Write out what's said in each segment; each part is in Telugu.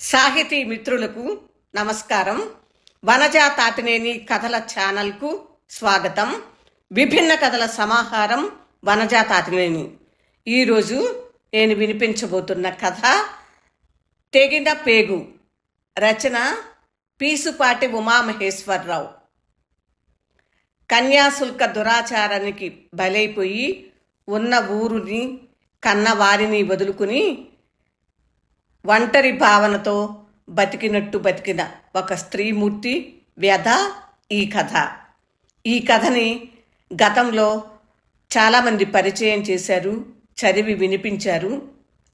సాహితీ మిత్రులకు నమస్కారం. వనజా తాతినేని కథల ఛానల్కు స్వాగతం. విభిన్న కథల సమాహారం వనజా తాతినేని. ఈరోజు నేను వినిపించబోతున్న కథ తెగిన పేగు. రచన పీసుపాటి ఉమామహేశ్వరరావు. కన్యాశుల్క దురాచారానికి బలైపోయి ఉన్న ఊరుని కన్నవారిని వదులుకుని ఒంటరి భావనతో బతికినట్టు బతికిన ఒక స్త్రీమూర్తి వ్యధ ఈ కథ. ఈ కథని గతంలో చాలామంది పరిచయం చేశారు చదివి వినిపించారు.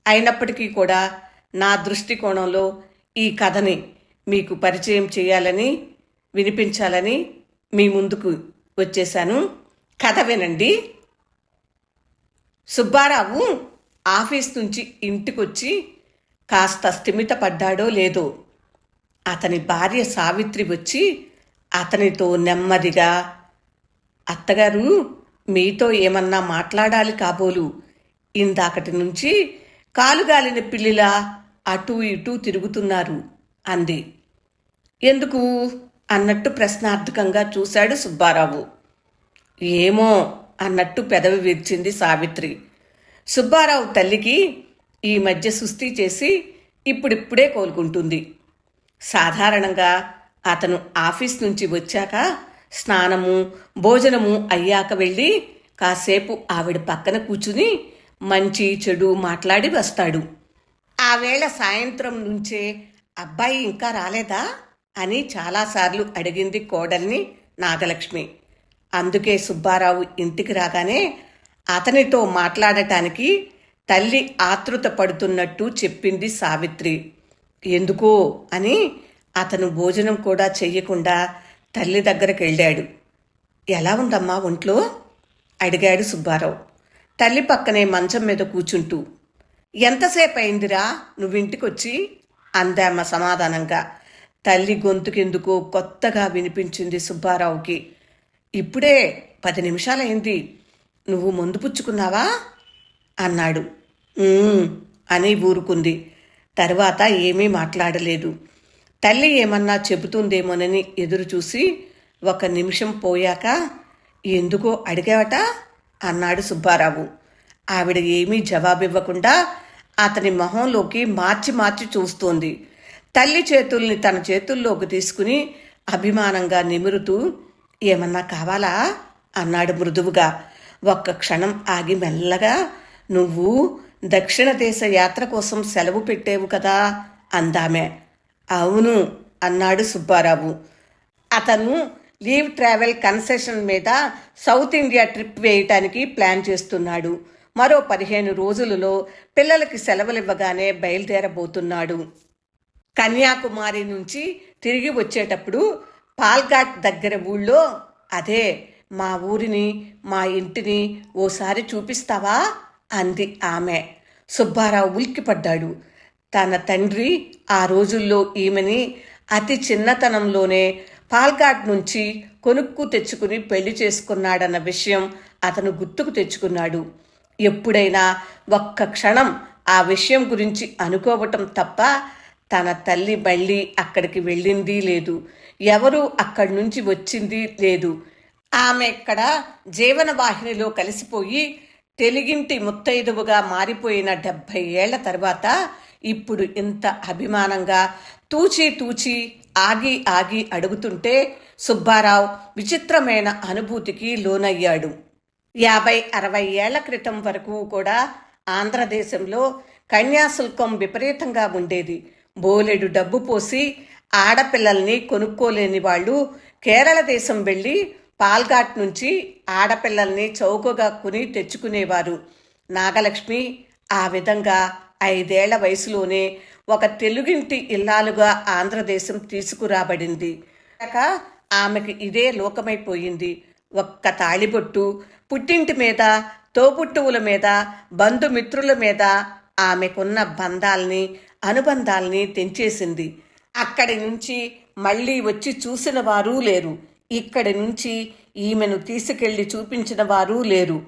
అయినప్పటికీ కూడా నా దృష్టికోణంలో ఈ కథని మీకు పరిచయం చేయాలని వినిపించాలని మీ ముందుకు వచ్చేసాను కథ వినండి. సుబ్బారావు ఆఫీస్ నుంచి ఇంటికొచ్చి కాస్త స్థిమితపడ్డాడో లేదో అతని భార్య సావిత్రి వచ్చి అతనితో నెమ్మదిగా అత్తగారు మీతో ఏమన్నా మాట్లాడాలి కాబోలు. ఇందాకటి నుంచి కాలుగాలిన పిల్లిలా అటూ ఇటూ తిరుగుతున్నారు అంది. ఎందుకు? అన్నట్టు ప్రశ్నార్థకంగా చూశాడు సుబ్బారావు. ఏమో అన్నట్టు పెదవి విరిచింది సావిత్రి. సుబ్బారావు తల్లికి ఈ మధ్య సుస్థి చేసి ఇప్పుడిప్పుడే కోలుకుంటుంది. సాధారణంగా అతను ఆఫీస్ నుంచి వచ్చాక స్నానము భోజనము అయ్యాక వెళ్ళి కాసేపు ఆవిడ పక్కన కూర్చుని మంచి చెడు మాట్లాడి వస్తాడు. ఆ వేళ సాయంత్రం నుంచే అబ్బాయి ఇంకా రాలేదా? అని చాలాసార్లు అడిగింది కోడల్ని నాగలక్ష్మి. అందుకే సుబ్బారావు ఇంటికి రాగానే అతనితో మాట్లాడటానికి తల్లి ఆతృత పడుతున్నట్టు చెప్పింది సావిత్రి. ఎందుకో అని అతను భోజనం కూడా చెయ్యకుండా తల్లి దగ్గరికి వెళ్ళాడు. ఎలా ఉందమ్మా ఒంట్లో? అడిగాడు సుబ్బారావు. తల్లి పక్కనే మంచం మీద కూర్చుంటూ ఎంతసేపు అయిందిరా? నువ్వింటికొచ్చి అందామ సమాధానంగా. తల్లి గొంతుకెందుకో కొత్తగా వినిపించింది సుబ్బారావుకి. ఇప్పుడే పది నిమిషాలైంది. నువ్వు మందు పుచ్చుకున్నావా? అన్నాడు. అని ఊరుకుంది. తర్వాత ఏమీ మాట్లాడలేదు. తల్లి ఏమన్నా చెబుతుందేమోనని ఎదురు చూసి ఒక నిమిషం పోయాక ఎందుకో అడిగావట? అన్నాడు సుబ్బారావు. ఆవిడ ఏమీ జవాబివ్వకుండా అతని మొహంలోకి మార్చి మార్చి చూస్తోంది. తల్లి చేతుల్ని తన చేతుల్లోకి తీసుకుని అభిమానంగా నిమురుతూ ఏమన్నా కావాలా? అన్నాడు మృదువుగా. ఒక్క క్షణం ఆగి మెల్లగా నువ్వు దక్షిణ దేశ యాత్ర కోసం సెలవు పెట్టేవు కదా అందామే. అవును అన్నాడు సుబ్బారావు. అతను లీవ్ ట్రావెల్ కన్సెషన్ మీద సౌత్ ఇండియా ట్రిప్ వేయటానికి ప్లాన్ చేస్తున్నాడు. మరో పదిహేను రోజులలో పిల్లలకి సెలవులివ్వగానే బయలుదేరబోతున్నాడు. కన్యాకుమారి నుంచి తిరిగి వచ్చేటప్పుడు పాల్ఘాట్ దగ్గర ఊళ్ళో అదే మా ఊరిని మా ఇంటిని ఓసారి చూపిస్తావా? అంది ఆమె. సుబ్బారావు ఉలిక్కిపడ్డాడు. తన తండ్రి ఆ రోజుల్లో ఈమెని అతి చిన్నతనంలోనే పాల్ఘాట్ నుంచి కొనుక్కు తెచ్చుకుని పెళ్ళి చేసుకున్నాడన్న విషయం అతను గుర్తుకు తెచ్చుకున్నాడు. ఎప్పుడైనా ఒక్క క్షణం ఆ విషయం గురించి అనుకోవటం తప్ప తన తల్లి మళ్ళీ అక్కడికి వెళ్ళింది లేదు. ఎవరు అక్కడి నుంచి వచ్చింది లేదు. ఆమె ఇక్కడ జీవన వాహినిలో కలిసిపోయి తెలుగింటి ముత్తైదువుగా మారిపోయిన డెబ్భై ఏళ్ళ తర్వాత ఇప్పుడు ఇంత అభిమానంగా తూచి తూచి ఆగి ఆగి అడుగుతుంటే సుబ్బారావు విచిత్రమైన అనుభూతికి లోనయ్యాడు. యాభై అరవై ఏళ్ళ క్రితం వరకు కూడా ఆంధ్రదేశంలో కన్యాశుల్కం విపరీతంగా ఉండేది. బోలెడు డబ్బు పోసి ఆడపిల్లల్ని కొనుక్కోలేని వాళ్ళు కేరళ దేశం వెళ్ళి పాల్ఘాట్ నుంచి ఆడపిల్లల్ని చౌకగా కొని తెచ్చుకునేవారు. నాగలక్ష్మి ఆ విధంగా ఐదేళ్ళ వయసులోనే ఒక తెలుగింటి ఇల్లాలుగా ఆంధ్రదేశం తీసుకురాబడింది. కాక ఆమెకి ఇదే లోకమైపోయింది. ఒక్క తాళిబొట్టు పుట్టింటి మీద తోబుట్టువుల మీద బంధుమిత్రుల మీద ఆమెకున్న బంధాల్ని అనుబంధాల్ని తెంచేసింది. అక్కడి నుంచి మళ్ళీ వచ్చి చూసిన వారూ లేరు. ఇక్కడి నుంచి ఈమెను తీసుకెళ్ళి చూపించిన వారూ లేరు.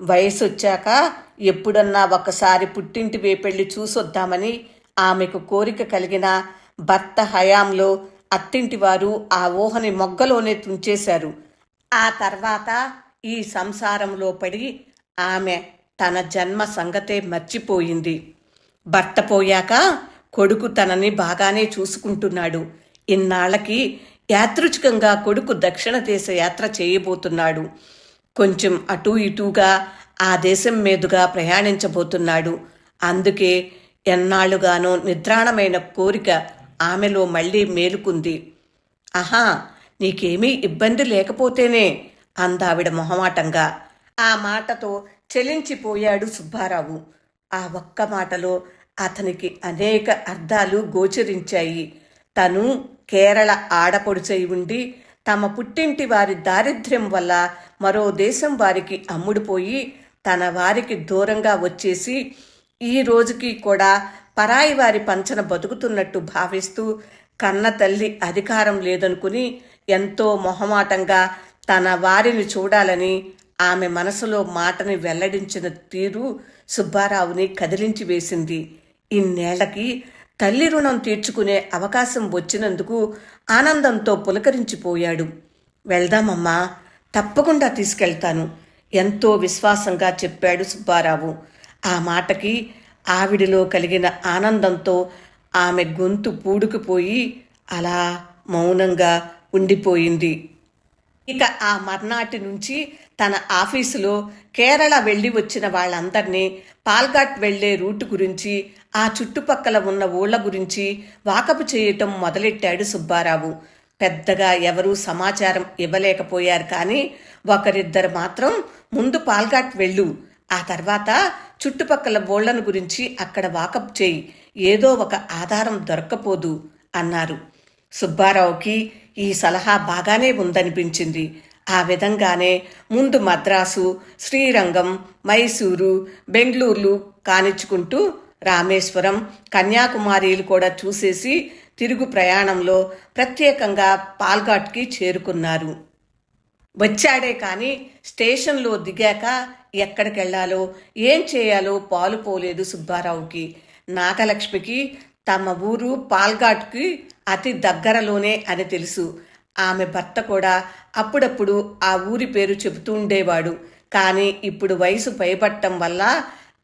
వయసు వచ్చాక ఎప్పుడన్నా ఒకసారి పుట్టింటి వేపెళ్ళి చూసొద్దామని ఆమెకు కోరిక కలిగిన భర్త హయాంలో అత్తింటి వారు ఆ ఊహని మొగ్గలోనే తుంచేశారు. ఆ తర్వాత ఈ సంసారంలో పడి ఆమె తన జన్మ సంగతే మర్చిపోయింది. భర్త పోయాక కొడుకు తనని బాగానే చూసుకుంటున్నాడు. ఇన్నాళ్ళకి యాదృచ్ఛికంగా కొడుకు దక్షిణ దేశ యాత్ర చేయబోతున్నాడు. కొంచెం అటూ ఇటూగా ఆ దేశం మీదుగా ప్రయాణించబోతున్నాడు. అందుకే ఎన్నాళ్ళుగానో నిద్రాణమైన కోరిక ఆమెలో మళ్ళీ మేలుకుంది. ఆహా నీకేమీ ఇబ్బంది లేకపోతేనే అందావిడ మొహమాటంగా. ఆ మాటతో చెలించిపోయాడు సుబ్బారావు. ఆ ఒక్క మాటలో అతనికి అనేక అర్థాలు గోచరించాయి. తను కేరళ ఆడపొడుచై ఉండి తమ పుట్టింటి వారి దారిద్ర్యం వల్ల మరో దేశం వారికి అమ్ముడుపోయి తన వారికి దూరంగా వచ్చేసి ఈ రోజుకి కూడా పరాయి వారి పంచన బతుకుతున్నట్టు భావిస్తూ కన్న తల్లి అధికారం లేదనుకుని ఎంతో మొహమాటంగా తన వారిని చూడాలని ఆమె మనసులో మాటని వెల్లడించిన తీరు సుబ్బారావుని కదిలించి వేసింది. ఇన్నేళ్ళకి తల్లి రుణం తీర్చుకునే అవకాశం వచ్చినందుకు ఆనందంతో పులకరించిపోయాడు. వెళ్దామమ్మా తప్పకుండా తీసుకెళ్తాను ఎంతో విశ్వాసంగా చెప్పాడు సుబ్బారావు. ఆ మాటకి ఆవిడిలో కలిగిన ఆనందంతో ఆమె గొంతు పూడుకుపోయి అలా మౌనంగా ఉండిపోయింది. ఇక ఆ మర్నాటి నుంచి తన ఆఫీసులో కేరళ వెళ్ళి వచ్చిన వాళ్ళందరినీ పాల్ఘాట్ వెళ్ళే రూటు గురించి ఆ చుట్టుపక్కల ఉన్న ఊళ్ళ గురించి వాకపు చేయటం మొదలెట్టాడు సుబ్బారావు. పెద్దగా ఎవరూ సమాచారం ఇవ్వలేకపోయారు కానీ ఒకరిద్దరు మాత్రం ముందు పాల్ఘాట్ వెళ్ళు ఆ తర్వాత చుట్టుపక్కల బోళ్ళను గురించి అక్కడ వాకప్ చేయి ఏదో ఒక ఆధారం దొరక్కపోదు అన్నారు. సుబ్బారావుకి ఈ సలహా బాగానే ఉందనిపించింది. ఆ విధంగానే ముందు మద్రాసు శ్రీరంగం మైసూరు బెంగళూరులు కానిచ్చుకుంటూ రామేశ్వరం కన్యాకుమారీలు కూడా చూసేసి తిరుగు ప్రయాణంలో ప్రత్యేకంగా పాల్ఘాట్కి చేరుకున్నారు. వచ్చాడే కానీ స్టేషన్లో దిగాక ఎక్కడికెళ్ళాలో ఏం చేయాలో పాలుపోలేదు సుబ్బారావుకి. నాగలక్ష్మికి తమ ఊరు పాల్ఘాట్కి అతి దగ్గరలోనే అని తెలుసు. ఆమె భర్త కూడా అప్పుడప్పుడు ఆ ఊరి పేరు చెబుతూ ఉండేవాడు. కానీ ఇప్పుడు వయసు పైబట్టం వల్ల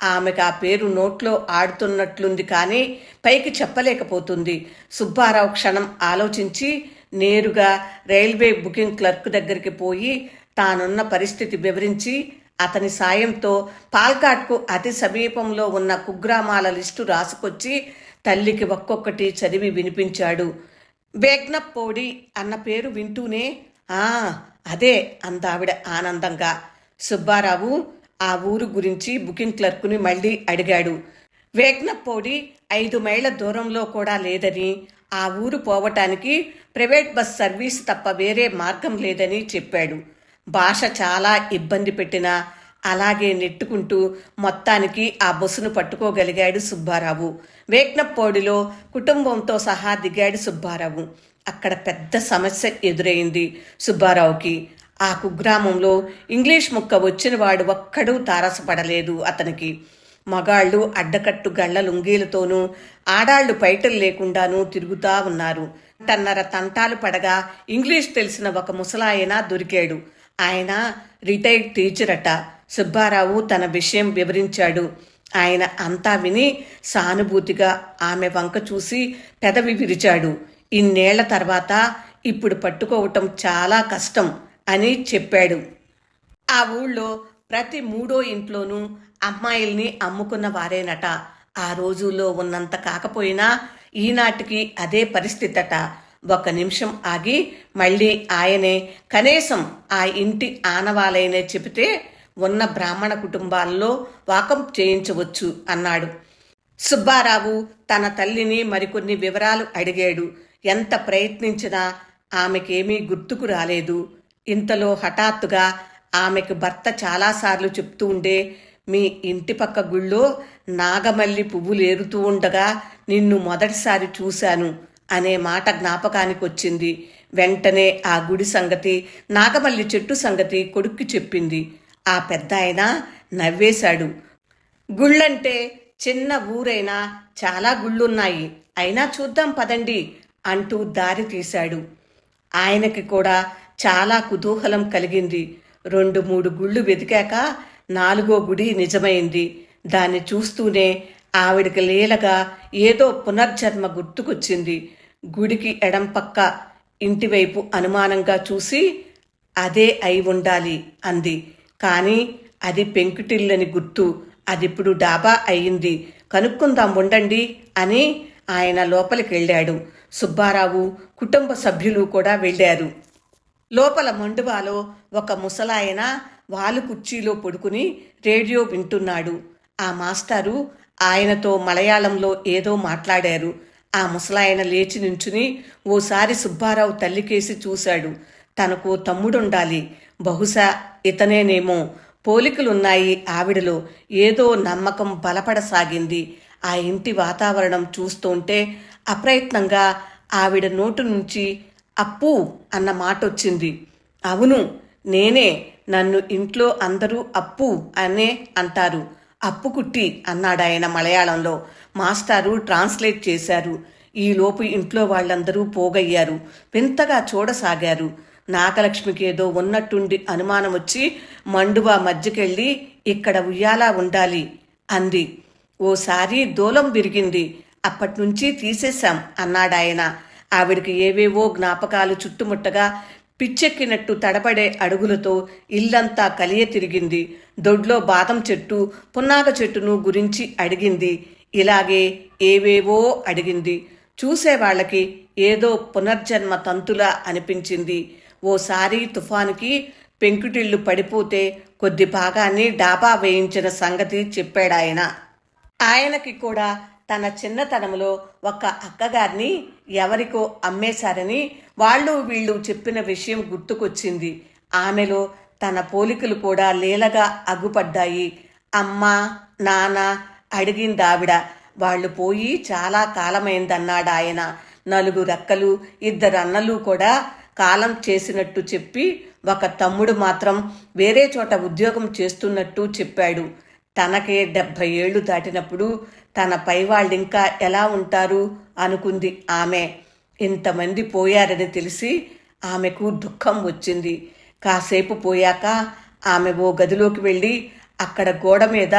ఆమెకు ఆ పేరు నోట్లో ఆడుతున్నట్లుంది కానీ పైకి చెప్పలేకపోతుంది. సుబ్బారావు క్షణం ఆలోచించి నేరుగా రైల్వే బుకింగ్ క్లర్క్ దగ్గరికి పోయి తానున్న పరిస్థితి వివరించి అతని సాయంతో పాల్కాట్కు అతి సమీపంలో ఉన్న కుగ్రామాల లిస్టు రాసుకొచ్చి తల్లికి ఒక్కొక్కటి చదివి వినిపించాడు. బేగ్నప్పోడి అన్న పేరు వింటూనే ఆ అదే అందావిడ ఆనందంగా. సుబ్బారావు ఆ ఊరు గురించి బుకింగ్ క్లర్క్ని మళ్ళీ అడిగాడు. వేగ్నపోడి ఐదు మైళ్ళ దూరంలో కూడా లేదని ఆ ఊరు పోవటానికి ప్రైవేట్ బస్ సర్వీస్ తప్ప వేరే మార్గం లేదని చెప్పాడు. భాష చాలా ఇబ్బంది పెట్టినా అలాగే నెట్టుకుంటూ మొత్తానికి ఆ బస్సును పట్టుకోగలిగాడు సుబ్బారావు. వేగ్నపోడిలో కుటుంబంతో సహా దిగాడు సుబ్బారావు. అక్కడ పెద్ద సమస్య ఎదురైంది సుబ్బారావుకి. ఆ కుగ్రామంలో ఇంగ్లీష్ ముక్క వచ్చిన వాడు ఒక్కడూ తారసపడలేదు అతనికి. మగాళ్ళు అడ్డకట్టు గళ్ళ లుంగీలతోనూ ఆడాళ్ళు పైటలు లేకుండానూ తిరుగుతా ఉన్నారు. టన్నర తంటాలు పడగా ఇంగ్లీష్ తెలిసిన ఒక ముసలాయన దొరికాడు. ఆయన రిటైర్డ్ టీచర్ అట సుబ్బారావు తన విషయం వివరించాడు. ఆయన అంతా విని సానుభూతిగా ఆమె వంక చూసి పెదవి విరిచాడు. ఇన్నేళ్ళ తర్వాత ఇప్పుడు పట్టుకోవటం చాలా కష్టం అని చెప్పాడు. ఆ ఊళ్ళో ప్రతి మూడో ఇంట్లోనూ అమ్మాయిల్ని అమ్ముకున్న వారేనట. ఆ రోజుల్లో ఉన్నంత కాకపోయినా ఈనాటికి అదే పరిస్థితట. ఒక నిమిషం ఆగి మళ్ళీ ఆయనే కనీసం ఆ ఇంటి ఆనవాలైనే చెబితే ఉన్న బ్రాహ్మణ కుటుంబాల్లో వాకం చేయించవచ్చు అన్నాడు. సుబ్బారావు తన తల్లిని మరికొన్ని వివరాలు అడిగాడు. ఎంత ప్రయత్నించినా ఆమెకేమీ గుర్తుకు రాలేదు. ఇంతలో హఠాత్తుగా ఆమెకు భర్త చాలాసార్లు చెప్తూ ఉండే మీ ఇంటి పక్క గుళ్ళో నాగమల్లి పువ్వులు ఏరుతూ ఉండగా నిన్ను మొదటిసారి చూశాను అనే మాట జ్ఞాపకానికి వచ్చింది వెంటనే ఆ గుడి సంగతి నాగమల్లి చెట్టు సంగతి కొడుక్కి చెప్పింది. ఆ పెద్ద ఆయన నవ్వేశాడు. గుళ్ళంటే చిన్న ఊరైనా చాలా గుళ్ళున్నాయి. అయినా చూద్దాం పదండి. అంటూ దారి తీశాడు. ఆయనకి కూడా చాలా కుతూహలం కలిగింది. రెండు మూడు గుళ్ళు వెతికాక నాలుగో గుడి నిజమైంది. దాన్ని చూస్తూనే ఆవిడకి లీలగా ఏదో పునర్జన్మ గుర్తుకొచ్చింది. గుడికి ఎడం పక్క ఇంటివైపు అనుమానంగా చూసి అదే అయి ఉండాలి అంది. కానీ అది పెంకుటిల్లని గుర్తు. అదిప్పుడు డాబా అయింది. కనుక్కుందాం ఉండండి అని ఆయన లోపలికి వెళ్ళాడు సుబ్బారావు కుటుంబ సభ్యులు కూడా వెళ్ళారు. లోపల మండువాలో ఒక ముసలాయన వాలు కుర్చీలో పడుకుని రేడియో వింటున్నాడు. ఆ మాస్టారు ఆయనతో మలయాళంలో ఏదో మాట్లాడారు. ఆ ముసలాయన లేచి నించుని ఓసారి సుబ్బారావు తల్లికేసి చూశాడు. తనకు తమ్ముడుండాలి. బహుశా ఇతనేనేమో పోలికలున్నాయి ఆవిడలో. ఏదో నమ్మకం బలపడసాగింది. ఆ ఇంటి వాతావరణం చూస్తుంటే అప్రయత్నంగా ఆవిడ నోటు నుంచి అప్పు అన్న మాట వచ్చింది అవును నేనే నన్ను ఇంట్లో అందరూ అప్పు అనే అంటారు. అప్పుకుట్టి అన్నాడాయన మలయాళంలో. మాస్టారు ట్రాన్స్లేట్ చేశారు. ఈలోపు ఇంట్లో వాళ్ళందరూ పోగయ్యారు. వింతగా చూడసాగారు. నాగలక్ష్మికి ఏదో ఉన్నట్టుండి అనుమానం వచ్చి మండువా మధ్యకెళ్ళి ఇక్కడ ఉయ్యాలా ఉండాలి అంది. ఓసారి దూలం విరిగింది. అప్పట్నుంచి తీసేశాం అన్నాడాయన. ఆవిడికి ఏవేవో జ్ఞాపకాలు చుట్టుముట్టగా పిచ్చెక్కినట్టు తడబడే అడుగులతో ఇల్లంతా కలియ తిరిగింది. దొడ్లో బాదం చెట్టు పున్నాక చెట్టును గురించి అడిగింది. ఇలాగే ఏవేవో అడిగింది. చూసేవాళ్ళకి ఏదో పునర్జన్మ తంతులా అనిపించింది. ఓసారి తుఫానుకి పెంకుటిల్లు పడిపోతే కొద్ది భాగాన్ని డాబా వేయించిన సంగతి చెప్పాడాయన. ఆయనకి కూడా తన చిన్నతనంలో ఒక అక్కగారిని ఎవరికో అమ్మేశారని వాళ్ళు వీళ్ళు చెప్పిన విషయం గుర్తుకొచ్చింది. ఆమెలో తన పోలికలు కూడా లీలగా అగ్గుపడ్డాయి అమ్మ నాన్న అడిగిందావిడ వాళ్ళు పోయి చాలా కాలమైందన్నాడు ఆయన నలుగురు అక్కలు ఇద్దరు అన్నలు కూడా కాలం చేసినట్టు చెప్పి ఒక తమ్ముడు మాత్రం వేరే చోట ఉద్యోగం చేస్తున్నట్టు చెప్పాడు. తనకే డెబ్భై ఏళ్ళు దాటినప్పుడు తన పై వాళ్ళింకా ఎలా ఉంటారు అనుకుంది ఆమె. ఇంతమంది పోయారని తెలిసి ఆమెకు దుఃఖం వచ్చింది. కాసేపు పోయాక ఆమె ఓ గదిలోకి వెళ్ళి అక్కడ గోడ మీద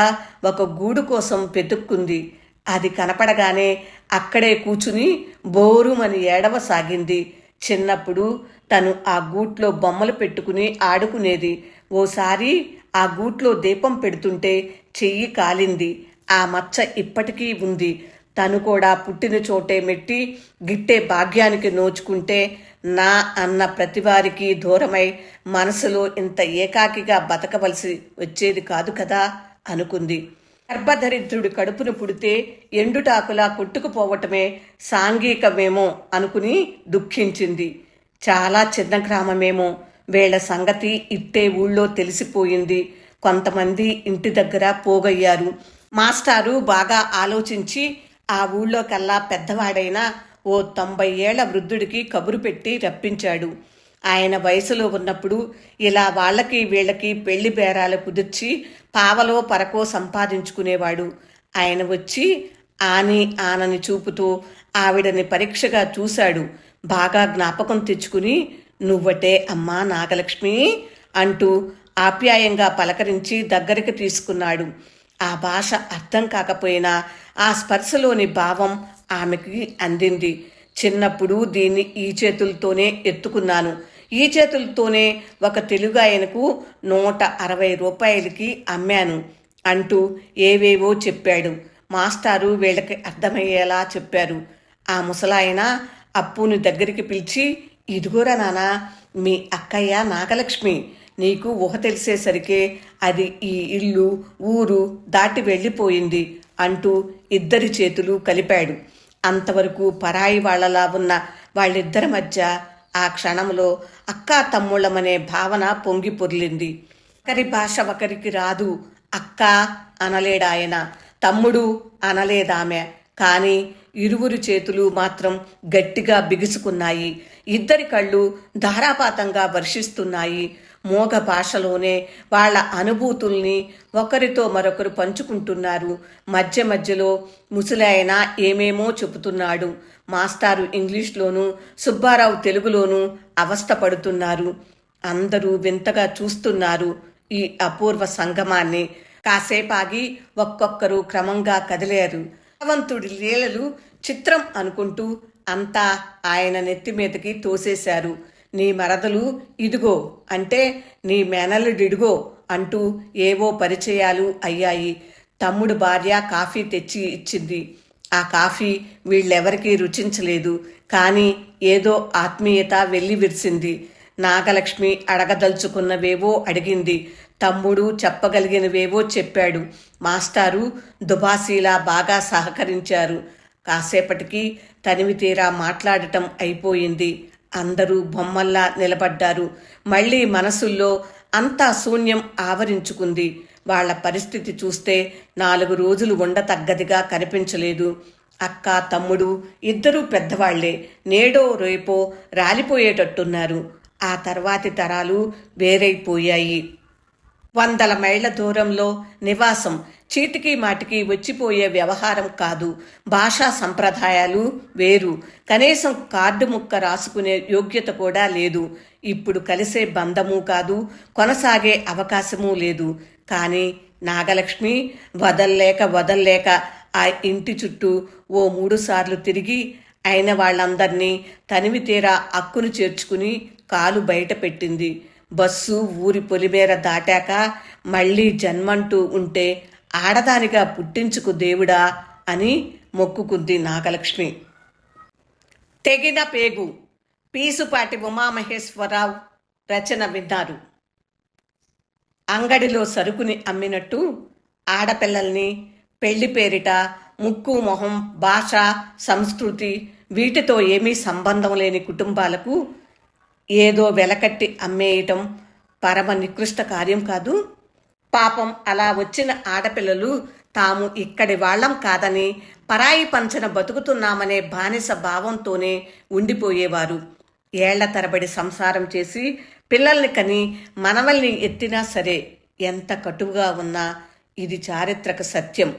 ఒక గూడు కోసం వెతుక్కుంది. అది కనపడగానే అక్కడే కూచుని బోరుమని ఏడవసాగింది. చిన్నప్పుడు తను ఆ గూట్లో బొమ్మలు పెట్టుకుని ఆడుకునేది. ఓసారి ఆ గూట్లో దీపం పెడుతుంటే చెయ్యి కాలింది. ఆ మచ్చ ఇప్పటికీ ఉంది. తను కూడా పుట్టిన చోటే మెట్టి గిట్టే భాగ్యానికి నోచుకుంటే నా అన్న ప్రతివారికి దూరమై మనసులో ఇంత ఏకాకిగా బతకవలసి వచ్చేది కాదు కదా అనుకుంది. గర్భదరిద్రుడి కడుపును పుడితే ఎండుటాకులా కొట్టుకుపోవటమే సాంఘికమేమో అనుకుని దుఃఖించింది. చాలా చిన్న గ్రామమేమో. వీళ్ళ సంగతి ఇట్టే ఊళ్ళో తెలిసిపోయింది. కొంతమంది ఇంటి దగ్గర పోగయ్యారు. మాస్టారు బాగా ఆలోచించి ఆ ఊళ్ళో కల్లా పెద్దవాడైన ఓ తొంభై ఏళ్ళ వృద్ధుడికి కబురు పెట్టి రప్పించాడు. ఆయన వయసులో ఉన్నప్పుడు ఇలా వాళ్ళకి వీళ్ళకి పెళ్ళి బేరాలు కుదిర్చి పావలో పరకో సంపాదించుకునేవాడు. ఆయన వచ్చి ఆని ఆనని చూపుతూ ఆవిడని పరీక్షగా చూశాడు. బాగా జ్ఞాపకం తెచ్చుకుని నువ్వటే అమ్మా నాగలక్ష్మి అంటూ ఆప్యాయంగా పలకరించి దగ్గరికి తీసుకున్నాడు. ఆ భాష అర్థం కాకపోయినా ఆ స్పర్శలోని భావం ఆమెకి అందింది. చిన్నప్పుడు దీన్ని ఈ చేతులతోనే ఎత్తుకున్నాను. ఈ చేతులతోనే ఒక తెలుగు ఆయనకు నూట అరవై రూపాయలకి అమ్మాను అంటూ ఏవేవో చెప్పాడు. మాస్టారు వీళ్ళకి అర్థమయ్యేలా చెప్పారు. ఆ ముసలాయన అప్పుని దగ్గరికి పిలిచి ఇదిగోరా నానా మీ అక్కయ్య నాగలక్ష్మి నీకు ఊహ తెలిసేసరికే అది ఈ ఇల్లు ఊరు దాటి వెళ్ళిపోయింది అంటూ ఇద్దరి చేతులు కలిపాడు. అంతవరకు పరాయి వాళ్ళలా ఉన్న వాళ్ళిద్దరి మధ్య ఆ క్షణంలో అక్కా తమ్ముళ్ళమనే భావన పొంగి పొర్లింది. ఒకరి భాష ఒకరికి రాదు అక్క అనలేడాయన తమ్ముడు అనలేదామె. కానీ ఇరువురు చేతులు మాత్రం గట్టిగా బిగుసుకున్నాయి. ఇద్దరి కళ్ళు ధారాపాతంగా వర్షిస్తున్నాయి. మోగ భాషలోనే వాళ్ళ అనుభూతుల్ని ఒకరితో మరొకరు పంచుకుంటున్నారు. మధ్య మధ్యలో ముసలాయన ఏమేమో చెబుతున్నాడు. మాస్టారు ఇంగ్లీష్లోనూ సుబ్బారావు తెలుగులోనూ అవస్థపడుతున్నారు అందరూ వింతగా చూస్తున్నారు ఈ అపూర్వ సంగమాన్ని. కాసేపాగి ఒక్కొక్కరు క్రమంగా కదిలారు. భగవంతుడి లీలలు చిత్రం అనుకుంటూ అంతా ఆయన నెత్తి మీదకి తోసేశారు. నీ మరదలు ఇదిగో అంటే నీ మేనల్లుడిడిగో అంటూ ఏవో పరిచయాలు అయ్యాయి. తమ్ముడు భార్య కాఫీ తెచ్చి ఇచ్చింది. ఆ కాఫీ వీళ్ళెవరికీ రుచించలేదు. కానీ ఏదో ఆత్మీయత వెళ్ళి విరిసింది. నాగలక్ష్మి అడగదలుచుకున్నవేవో అడిగింది. తమ్ముడు చెప్పగలిగినవేవో చెప్పాడు. మాస్టారు దుబాసీలా బాగా సహకరించారు. కాసేపటికి తనివి తీరా మాట్లాడటం అయిపోయింది. అందరూ బొమ్మల్లా నిలబడ్డారు. మళ్ళీ మనసుల్లో అంతా శూన్యం ఆవరించుకుంది. వాళ్ళ పరిస్థితి చూస్తే నాలుగు రోజులు ఉండతగ్గదిగా కనిపించలేదు. అక్క తమ్ముడు ఇద్దరూ పెద్దవాళ్ళే. నేడో రేపో రాలిపోయేటట్టున్నారు. ఆ తర్వాతి తరాలు వేరైపోయాయి. వందల మైళ్ళ దూరంలో నివాసం చీటికి మాటికి వచ్చిపోయే వ్యవహారం కాదు. భాషా సంప్రదాయాలు వేరు. కనీసం కార్డు ముక్క రాసుకునే యోగ్యత కూడా లేదు. ఇప్పుడు కలిసే బంధము కాదు కొనసాగే అవకాశమూ లేదు. కానీ నాగలక్ష్మి వదల్లేక వదల్లేక ఆ ఇంటి చుట్టూ ఓ మూడు సార్లు తిరిగి అయిన వాళ్ళందర్నీ తనివి తీరా అక్కును చేర్చుకుని కాలు బయట పెట్టింది. బస్సు ఊరి పొలిమేర దాటాక మళ్ళీ జన్మంటూ ఉంటే ఆడదానిగా పుట్టించుకు దేవుడా అని మొక్కుకుంది నాగలక్ష్మి. తెగిన పేగు పీసుపాటి ఉమామహేశ్వరరావు రచన విన్నారు. అంగడిలో సరుకుని అమ్మినట్టు ఆడపిల్లల్ని పెళ్ళి పేరిట ముక్కు మొహం భాష సంస్కృతి వీటితో ఏమీ సంబంధం లేని కుటుంబాలకు ఏదో వెలకట్టి అమ్మేయటం పరమ నికృష్ట కార్యం కాదు. పాపం అలా వచ్చిన ఆడపిల్లలు తాము ఇక్కడి వాళ్ళం కాదని పరాయి పంచన బతుకుతున్నామనే బానిస భావంతోనే ఉండిపోయేవారు. ఏళ్ళ తరబడి సంసారం చేసి పిల్లల్ని కని మనవల్ని ఎత్తినా సరే ఎంత కటువుగా ఉన్నా ఇది చారిత్రక సత్యం.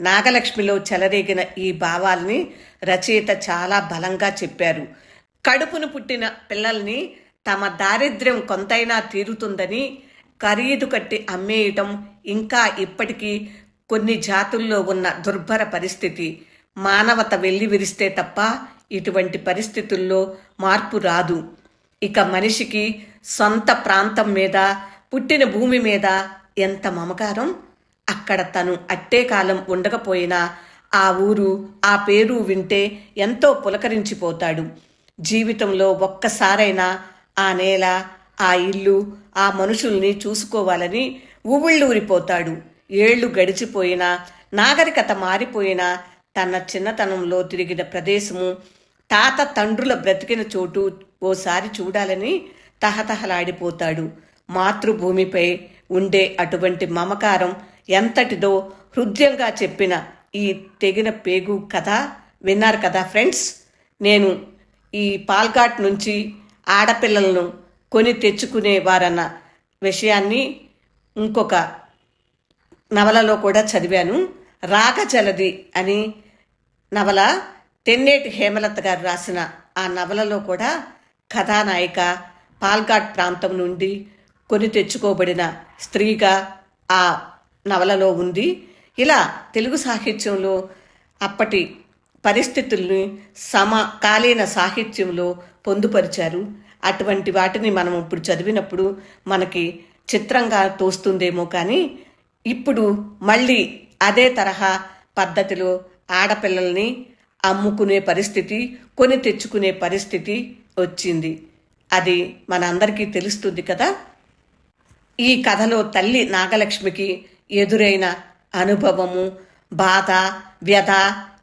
నాగలక్ష్మిలో చెలరేగిన ఈ భావాల్ని రచయిత చాలా బలంగా చెప్పారు. కడుపును పుట్టిన పిల్లల్ని తమ దారిద్ర్యం కొంతైనా తీరుతుందని ఖరీదు కట్టి అమ్మేయటం ఇంకా ఇప్పటికీ కొన్ని జాతుల్లో ఉన్న దుర్భర పరిస్థితి. మానవత వెళ్ళి విరిస్తే తప్ప ఇటువంటి పరిస్థితుల్లో మార్పు రాదు. ఇక మనిషికి సొంత ప్రాంతం మీద పుట్టిన భూమి మీద ఎంత మమకారం? అక్కడ తను అట్టే కాలం ఉండకపోయినా ఆ ఊరు ఆ పేరు వింటే ఎంతో పులకరించిపోతాడు. జీవితంలో ఒక్కసారైనా ఆ నేల ఆ ఇల్లు ఆ మనుషుల్ని చూసుకోవాలని ఊవిళ్ళూరిపోతాడు ఏళ్ళు గడిచిపోయినా నాగరికత మారిపోయినా తన చిన్నతనంలో తిరిగిన ప్రదేశము తాత తండ్రుల బ్రతికిన చోటు ఓసారి చూడాలని తహతహలాడిపోతాడు. మాతృభూమిపై ఉండే అటువంటి మమకారం ఎంతటిదో హృదయంగా చెప్పిన ఈ తెగిన పేగు కథ విన్నారు కదా ఫ్రెండ్స్? నేను ఈ పాల్ఘాట్ నుంచి ఆడపిల్లలను కొని తెచ్చుకునేవారన్న విషయాన్ని ఇంకొక నవలలో కూడా చదివాను. రాగజలది అని నవల తెన్నేటి హేమలత గారు రాసిన ఆ నవలలో కూడా కథానాయిక పాల్ఘాట్ ప్రాంతం నుండి కొని తెచ్చుకోబడిన స్త్రీగా ఆ నవలలో ఉంది. ఇలా తెలుగు సాహిత్యంలో అప్పటి పరిస్థితుల్ని సమకాలీన సాహిత్యంలో పొందుపరిచారు. అటువంటి వాటిని మనం ఇప్పుడు చదివినప్పుడు మనకి చిత్రంగా తోస్తుందేమో కానీ ఇప్పుడు మళ్ళీ అదే తరహా పద్ధతిలో ఆడపిల్లల్ని అమ్ముకునే పరిస్థితి కొని తెచ్చుకునే పరిస్థితి వచ్చింది. అది మనందరికీ తెలుస్తుంది కదా? ఈ కథలో తల్లి నాగలక్ష్మికి ఎదురైన అనుభవము బాధ వ్యధ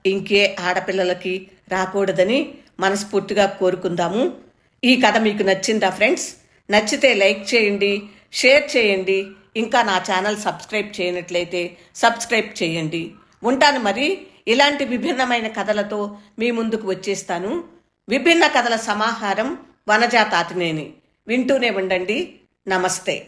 ఇంకే ఆడపిల్లలకి రాకూడదని మనస్ఫూర్తిగా కోరుకుందాము. ఈ కథ మీకు నచ్చిందా ఫ్రెండ్స్? నచ్చితే లైక్ చేయండి షేర్ చేయండి. ఇంకా నా ఛానల్ సబ్స్క్రైబ్ చేయనట్లయితే సబ్స్క్రైబ్ చేయండి. ఉంటాను మరి. ఇలాంటి విభిన్నమైన కథలతో మీ ముందుకు వచ్చేస్తాను. విభిన్న కథల సమాహారం వనజాతాతినేని. వింటూనే ఉండండి. నమస్తే.